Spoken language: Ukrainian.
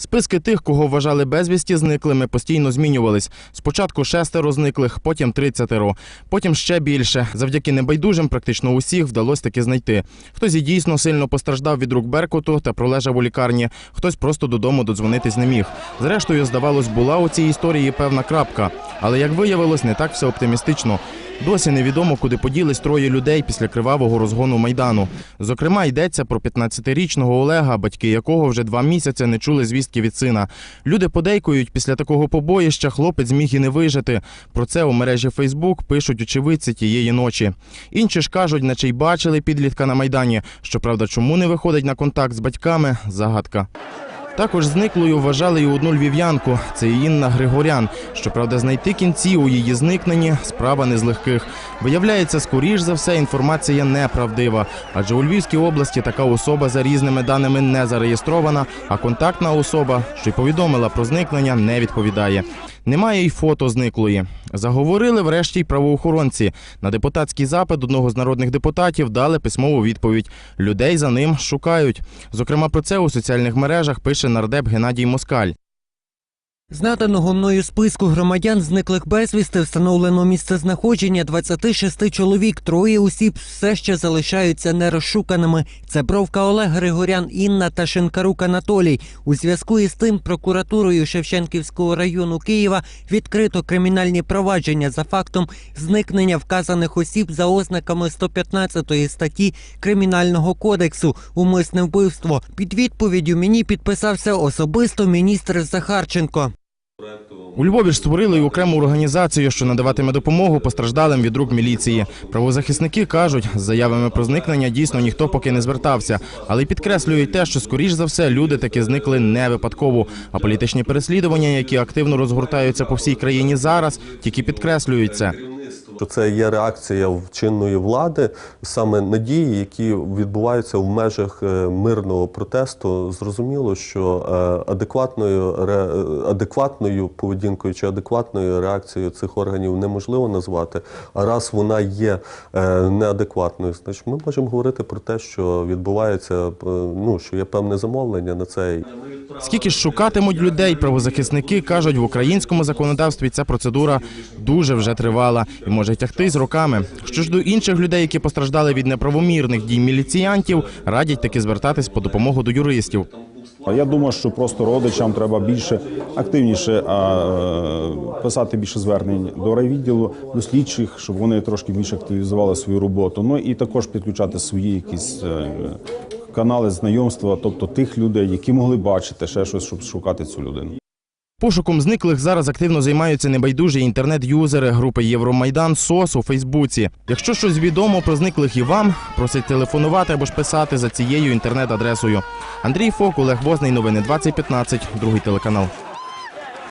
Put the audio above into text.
Списки тих, кого вважали безвісті зниклими, постійно змінювались. Спочатку шестеро зниклих, потім тридцятеро, потім ще більше. Завдяки небайдужим практично усіх вдалося таки знайти. Хтось і дійсно сильно постраждав від рук Беркуту та пролежав у лікарні, хтось просто додому додзвонитись не міг. Зрештою, здавалось, була у цій історії певна крапка. Але як виявилось, не так все оптимістично. Досі невідомо, куди поділись троє людей після кривавого розгону майдану. Зокрема, йдеться про 15-річного Олега, батьки якого вже два місяці не чули звістки від сина. Люди подейкують, після такого побоїща хлопець міг і не вижити. Про це у мережі Фейсбук пишуть очевидці тієї ночі. Інші ж кажуть, наче й бачили підлітка на майдані. Щоправда, чому не виходить на контакт з батьками загадка. Також зниклою вважали й одну львів'янку. Це Інна Григорян. Щоправда, знайти кінці у її зникненні справа не з легких. Виявляється, скоріш за все, інформація неправдива. Адже у Львівській області така особа за різними даними не зареєстрована, а контактна особа, що й повідомила про зникнення, не відповідає. Немає й фото зниклої. Заговорили врешті й правоохоронці. На депутатський запит одного з народних депутатів дали письмову відповідь. Людей за ним шукають. Зокрема, про це у соціальних мережах пише нардеп Геннадій Москаль. З наданого мною списку громадян зниклих безвісти встановлено місце знаходження 26 чоловік. Троє осіб все ще залишаються нерозшуканими. Це Бровка Олег Григорян, Інна та Шинкарук Анатолій. У зв'язку із тим прокуратурою Шевченківського району Києва відкрито кримінальні провадження за фактом зникнення вказаних осіб за ознаками 115 статті Кримінального кодексу умисне вбивство. Під відповіддю мені підписався особисто міністр Захарченко. У Львові ж створили й окрему організацію, що надаватиме допомогу постраждалим від рук міліції. Правозахисники кажуть, з заявами про зникнення дійсно ніхто поки не звертався, але підкреслюють те, що скоріш за все люди таки зникли не випадково. А політичні переслідування, які активно розгортаються по всій країні зараз, тільки підкреслюють це. Що це є реакція чинної влади, саме на дії, які відбуваються в межах е, мирного протесту. Зрозуміло, що е, адекватною е, адекватною поведінкою чи адекватною реакцією цих органів неможливо назвати. А раз вона є неадекватною, значить ми можемо говорити про те, що відбувається ну що є певне замовлення на це. Скільки ж шукатимуть людей, правозахисники кажуть, в українському законодавстві ця процедура дуже вже тривала і може тягти з роками. Що ж до інших людей, які постраждали від неправомірних дій міліціянтів, радять таки звертатись по допомогу до юристів. Я думаю, що просто родичам треба більше активніше е, писати більше звернень до райвідділу, до слідчих, щоб вони трошки більше активізували свою роботу. Ну і також підключати свої якісь е, канали знайомства, тобто тих людей, які могли бачити ще щось, щоб шукати цю людину. Пошуком зниклих зараз активно займаються небайдужі інтернет-юзери групи Євромайдан СОС у Фейсбуці. Якщо щось відомо про зниклих і вам, просить телефонувати або ж писати за цією інтернет-адресою. Андрій Фок, Олег Возний, новини 2015, другий телеканал.